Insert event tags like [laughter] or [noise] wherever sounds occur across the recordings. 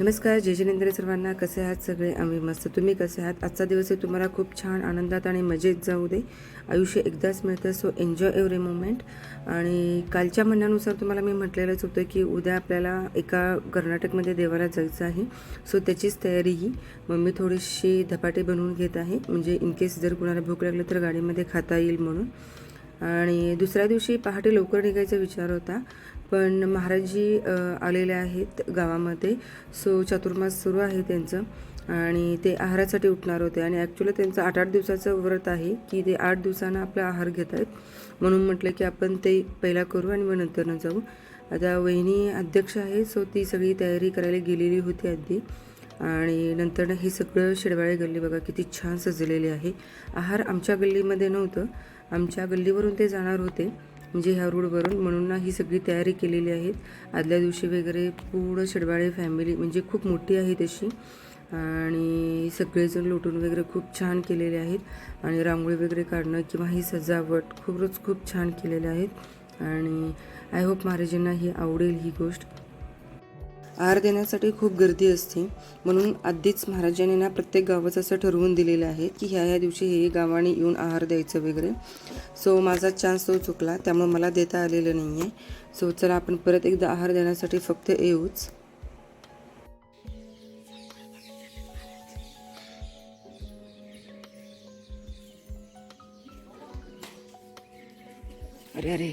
नमस्कार जय जिनेंद्र सर्वांना. कसे आहात सगळे? आम्ही मस्त. तुम्ही कसे आहात? आजचा दिवस हे तुम्हाला खूप छान आनंदात आणि मजेत जाऊ दे. आयुष्य एकदाच मिळतं सो एन्जॉय एव्हरी मोमेंट आणि कालच्या म्हणण्यानुसार तुम्हाला मी म्हटलेलंच होतं की उद्या आपल्याला एका कर्नाटकमध्ये देवाला जायचं आहे. सो त्याचीच तयारी ही. मग मी थोडीशी धपाटे बनवून घेत आहे. म्हणजे इनकेस जर कुणाला भूक लागली तर गाडीमध्ये खाता येईल म्हणून. आणि दुसऱ्या दिवशी पहाटे लवकर निघायचा विचार होता. पण महाराजजी आलेले आहेत गावामध्ये. सो चातुर्मास सुरू आहे त्यांचं आणि ते आहारासाठी उठणार होते. आणि ॲक्च्युली त्यांचं आठ आठ दिवसाचं व्रत आहे की ते आठ दिवसानं आपला आहार घेत आहेत. म्हणून म्हटलं की आपण ते पहिला करू आणि मग नंतरनं जाऊ. आता वहिनी अध्यक्ष आहे सो ती सगळी तयारी करायला गेलेली होती आधी. आणि नंतर हे सगळं शेडवाळे गल्ली बघा किती छान सजलेली आहे. आहार आमच्या गल्लीमध्ये नव्हतं. आमच्या गल्लीवरून ते जाणार होते. म्हणजे ह्या रोडवरून म्हणून ना ही सगळी तयारी केलेली आहे आदल्या दिवशी वगैरे पूर्ण शेडवाळे फॅमिली म्हणजे खूप मोठी आहे तशी. आणि सगळेजण लुटून वगैरे खूप छान केलेले आहेत. आणि रांगोळी वगैरे काढणं किंवा ही सजावट खूपच खूप छान केलेले आहेत. आणि आय होप महाराजांना ही आवडेल ही गोष्ट. आहार देण्यासाठी खूप गर्दी असते. म्हणून आधीच महाराजांनी ना प्रत्येक गावाचं असं ठरवून दिलेलं आहे की ह्या ह्या दिवशी हे गावाने येऊन आहार द्यायचं वगैरे. सो माझा चान्स तो चुकला त्यामुळे मला देता आलेलं नाही आहे सो चला आपण परत एकदा आहार देण्यासाठी फक्त येऊच. अरे अरे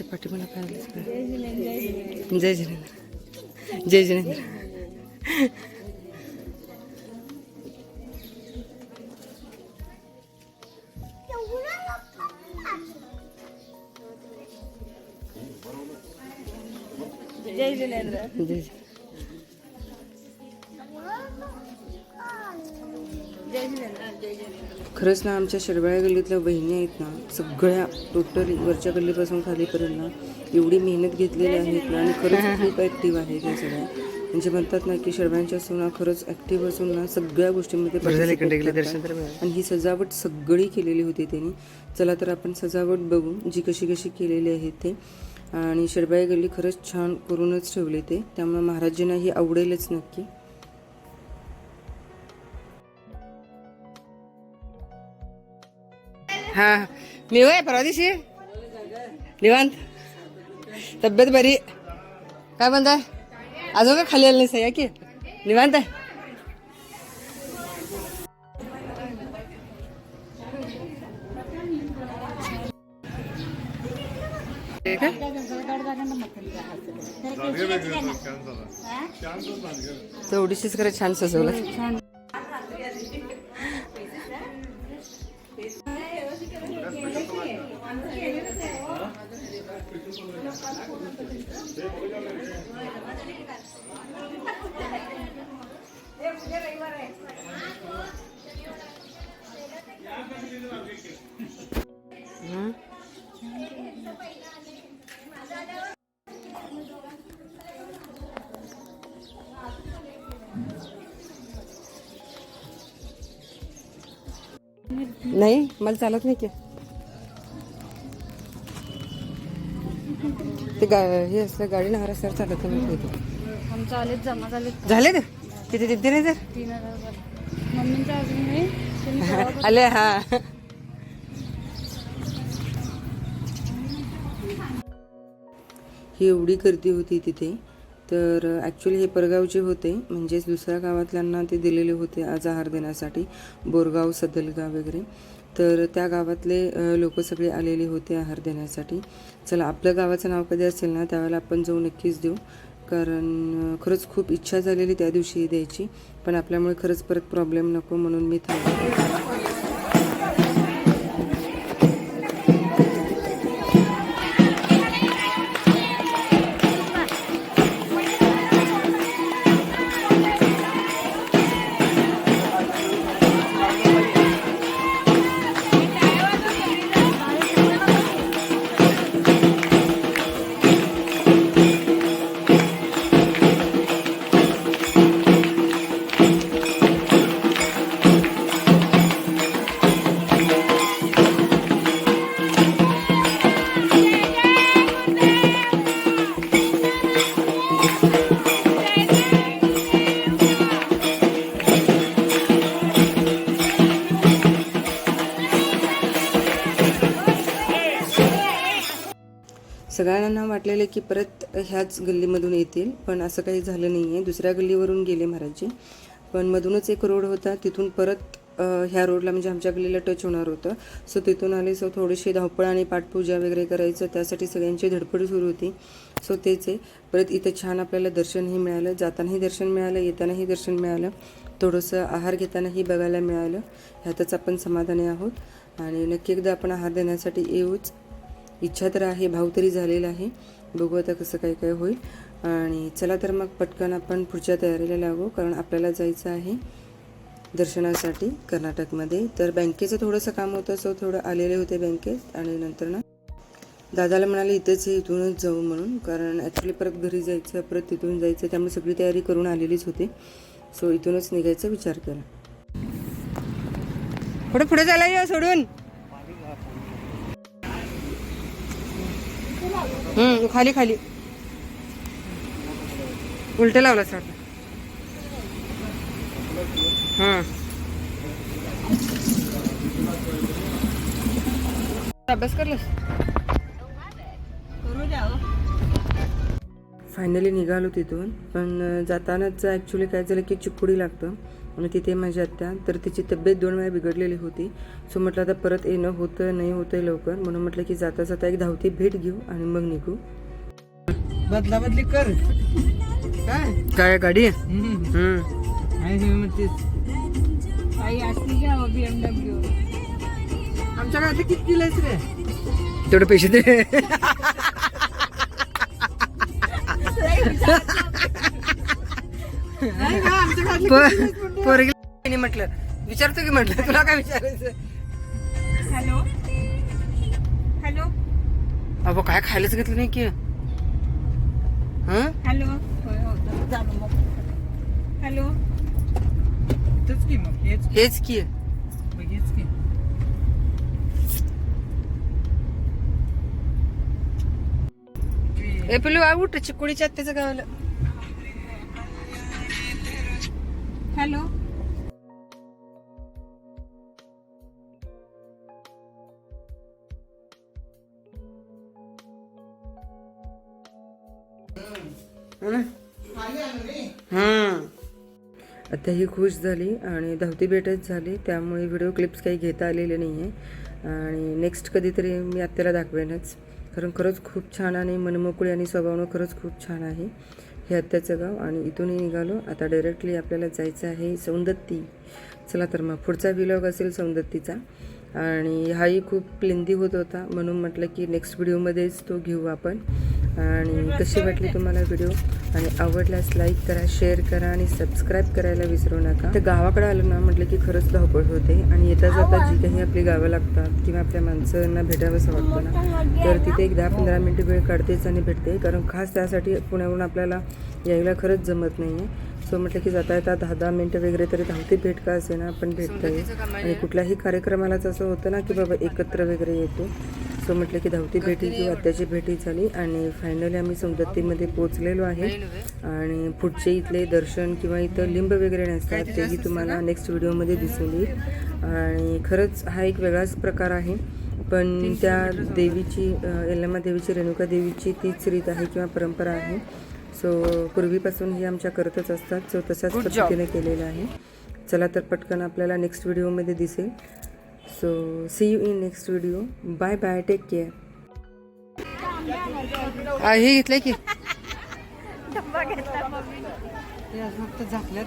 अच्छा पाठीमाला काय आलं जय जिनेंद्र. जय जिनेंद्र. जय जिनेंद्र. जय जय जय खरंच ना आमच्या शिरवाळ्या गल्लीतल्या बहिणी आहेत ना सगळ्या टोटली वरच्या गल्लीपासून खालीपर्यंत ना एवढी मेहनत घेतलेली आहेत ना आणि खरंच खूप ॲक्टिव्ह आहे त्या सगळ्या म्हणजे म्हणतात ना की शर्वांच्या सुना खरंच ॲक्टिव्ह असून ना सगळ्या गोष्टींमध्ये. आणि ही सजावट सगळी केलेली होती त्यांनी. चला तर आपण सजावट बघू जी कशी कशी केलेली आहे ते. आणि शरबाई गल्ली खरंच छान करूनच ठेवले ते. त्यामुळे महाराजांना ही आवडेलच नक्की. हा. मी होय परवा दिवशी. निवांत. तब्येत बरी. काय म्हणताय? अजून का खाली आलं नाही सह्या की? निवांत. आहे हे काय? तेवढीशीच खरं छान सजवलं. नाही मला चालत नाही की गा हे असलं गाडी नावार असल्यावर चालत नाही. आमचं आलेत जमा झाले ते किती किती नाही तर तीन हजार झाले. मम्मींचं अजून नाही. परवा आले हा. ही एवढी गर्दी होती तिथे. तर ॲक्च्युली हे परगावचे होते म्हणजेच दुसऱ्या गावातल्यांना ते दिलेले होते आज आहार देण्यासाठी बोरगाव सदलगाव वगैरे. तर त्या गावातले लोक सगळे आलेले होते आहार देण्यासाठी. चला आपल्या गावाचं नाव कधी असेल ना त्यावेळेला आपण जाऊ नक्कीच देऊ. कारण खरंच खूप इच्छा झालेली त्या दिवशी द्यायची. पण आपल्यामुळे खरंच परत प्रॉब्लेम नको म्हणून मी थांबले. सगळ्यांना वाटलेलं की परत ह्याच गल्लीमधून येतील पण असं काही झालं नाही आहे दुसऱ्या गल्लीवरून गेले महाराजजी. पण मधूनच एक रोड होता तिथून परत ह्या रोडला म्हणजे आमच्या गल्लीला टच होणार होतं. सो तिथून आले सो थोडीशी धावपळ आणि पाठपूजा वगैरे करायचं त्यासाठी सगळ्यांची धडपड सुरू होती. सो तेच आहे. परत इथं छान आपल्याला दर्शनही मिळालं जातानाही दर्शन मिळालं येतानाही दर्शन मिळालं. थोडंसं आहार घेतानाही बघायला मिळालं. ह्यातच आपण समाधानी आहोत. आणि नक्की एकदा आपण आहार देण्यासाठी येऊच. इच्छा तर आहे भाव तरी झालेला आहे. बघू आता कसं काय काय होईल. आणि चला तर मग पटकन आपण पुढच्या तयारीला लागू कारण आपल्याला जायचं आहे दर्शनासाठी कर्नाटकमध्ये. तर बँकेचं थोडंसं काम होतं सो थोडं आलेले होते बँकेत आणि नंतर ना दादाला म्हणाले इथेच इथूनच जाऊ म्हणून. कारण ॲक्च्युली परत घरी जायचं परत तिथून जायचं त्यामुळे सगळी तयारी करून आलेलीच होती. सो इथूनच निघायचा विचार केला. पुढे पुढे झाला सोडून. हम्म खाली खाली. उलट लावला सर. हम्म. अभ्यास करलास? हो. फायनली निघालो तिथून. पण जातानाच ॲक्च्युली काय झालं की चिकुडी लागतं. आणि तिथे माझी आत्या तर तिची तब्येत दोन वेळा बिघडलेली होती. सो म्हटलं आता परत येणं होतं नाही होतं लवकर. म्हणून म्हटलं की जाता जाता एक धावती भेट घेऊ आणि मग निघू. बदला बदली कर. काय? काय गाडी? हम्म. हम्म. आणि हे आमच्या गावात किती रे? तेवढे पैसे दे. पोरगी म्हटलं. विचारतो की म्हटलं तुला काय विचारायचं हॅलो? हॅलो? अबो काय खायलाच घेतलं नाही की? हं? हॅलो? हो हॅलो? तेच की मग हेच की. मग हेच की. ए पिलू आ उठ चिकोडीच्या आत्याचं गावाला. हॅलो. आता ही खुश झाली आणि धावती भेटच झाली त्यामुळे व्हिडिओ क्लिप्स काही घेता आलेले नाही आहे आणि नेक्स्ट कधीतरी मी आत्याला दाखवेनच. कारण खरंच खूप छान आणि मनमोकळी आणि स्वभावनं खरंच खूप छान आहे. हे आत्याचं गाव आणि इथूनही निघालो. आता डायरेक्टली आपल्याला जायचं आहे सौंदत्ती. चला तर मग पुढचा विलॉग असेल सौंदत्तीचा. आणि हाही खूप लेंदी होत होता. म्हणून म्हटलं की नेक्स्ट व्हिडिओमध्येच तो घेऊ आपण. आणि कशी वाटली तुम्हाला व्हिडिओ आणि आवडल्यास लाईक करा शेअर करा आणि सबस्क्राईब करायला विसरू नका. तर गावाकडे आलं ना म्हटलं की खरंच धावपळ होते आणि येता जाता जी काही आपली गावं लागतात किंवा आपल्या माणसांना भेटावंसं वाटतं ना तर तिथे एक दहा पंधरा मिनटं वेळ काढतेच आणि भेटते. कारण खास त्यासाठी पुण्याहून आपल्याला यायला खरंच जमत नाही आहे सो म्हटलं की जाता येता दहा दहा मिनटं वगैरे तरी धावते भेट का असे ना आपण भेटता येईल आणि कुठल्याही कार्यक्रमालाच असं होतं ना की बाबा एकत्र वगैरे येतो. सो म्हटलं की धावती भेटी किंवा आत्याची भेटी झाली. आणि फायनली आम्ही सौंदत्तीमध्ये पोहोचलेलो आहे. आणि पुढचे इथले दर्शन किंवा इथं लिंब वगैरे नसतात तेही तुम्हाला नेक्स्ट व्हिडिओमध्ये दिसून येईल. आणि खरंच हा एक वेगळाच प्रकार आहे. पण त्या देवीची यल्लमा देवीची रेणुका देवीची तीच रीत आहे किंवा परंपरा आहे. सो पूर्वीपासून ही आमच्या करतच असतात. सो तशाच पद्धतीने केलेलं आहे. चला तर पटकन आपल्याला नेक्स्ट व्हिडिओमध्ये दिसेल. So see you in next video bye bye take care हे घेतलंय की? [laughs] फक्त झाकल्यात